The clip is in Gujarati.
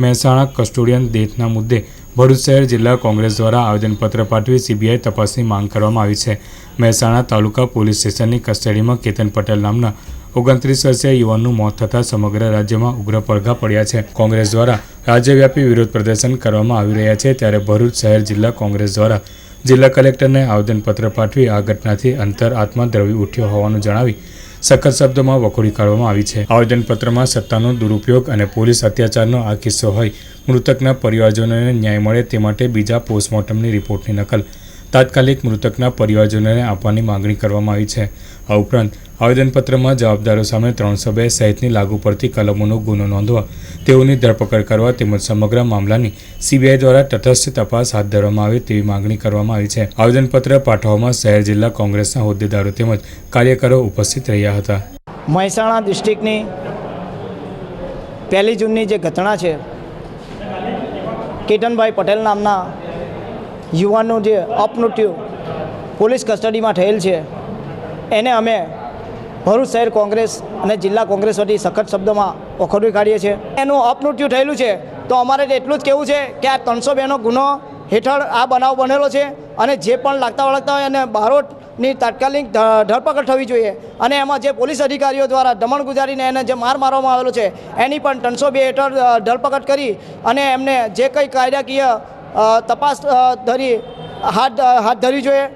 મહેસાણા કસ્ટોડિયન ડેથના મુદ્દે ભરૂચ શહેર જિલ્લા કોંગ્રેસ દ્વારા આવેદનપત્ર પાઠવી સીબીઆઈ તપાસની માંગ કરવામાં આવી છે. મહેસાણા તાલુકા પોલીસ સ્ટેશનની કસ્ટડીમાં કેતન પટેલ નામના ઓગણત્રીસ વર્ષીય યુવાનનું મોત થતાં સમગ્ર રાજ્યમાં ઉગ્ર પડઘા પડ્યા છે. કોંગ્રેસ દ્વારા રાજ્યવ્યાપી વિરોધ પ્રદર્શન કરવામાં આવી રહ્યા છે ત્યારે ભરૂચ શહેર જિલ્લા કોંગ્રેસ દ્વારા જિલ્લા કલેક્ટરને આવેદનપત્ર પાઠવી આ ઘટનાથી અંતર આત્મા દ્રવી ઉઠ્યો હોવાનું જણાવી સખત શબ્દોમાં વખોડી કાઢવામાં આવી છે. આવેદનપત્રમાં સત્તાનો દુરુપયોગ અને પોલીસ અત્યાચારનો આ કિસ્સો હોય, મૃતકના પરિવારજનોને ન્યાય મળે તે માટે બીજા પોસ્ટમોર્ટમની રિપોર્ટની નકલ તાત્કાલિક મૃતકના પરિવારજનોને આપવાની માંગણી કરવામાં આવી છે. આ ઉપરાંત આવેદનપત્રમાં જવાબદારો સામે ત્રણ સભ્ય સહિતની લાગુ પડતી કલમોનો ગુનો નોંધવા, તેઓની ધરપકડ કરવા તેમજ સમગ્ર મામલાની સીબીઆઈ દ્વારા તટસ્થ તપાસ હાથ ધરવામાં આવે તેવી માંગણી કરવામાં આવી છે. આવેદનપત્ર પાઠવવામાં શહેર જિલ્લા કોંગ્રેસના હોદ્દેદારો તેમજ કાર્યકરો ઉપસ્થિત રહ્યા હતા. મહેસાણા ડિસ્ટ્રિક્ટની પહેલી જૂનની જે ઘટના છે, કેતનભાઈ પટેલ નામના યુવાનનું જે અપમૃત્યુ પોલીસ કસ્ટડીમાં થયેલ છે, એને અમે ભરૂચ શહેર કોંગ્રેસ અને જિલ્લા કોંગ્રેસ વતી સખત શબ્દોમાં વખોડી કાઢીએ છીએ. એનું અપમૃત્યુ થયેલું છે, તો અમારે એટલું જ કહેવું છે કે આ ત્રણસો બેનો ગુનો હેઠળ આ બનાવ બનેલો છે અને જે પણ લાગતા વળગતા હોય એને બારોટની તાત્કાલિક ધરપકડ થવી જોઈએ. અને એમાં જે પોલીસ અધિકારીઓ દ્વારા દમણ ગુજારીને એને જે માર મારવામાં આવેલો છે, એની પણ ત્રણસો બે હેઠળ ધરપકડ કરી અને એમને જે કંઈ કાયદાકીય તપાસ ધરી હાથ હાથ ધરવી જોઈએ.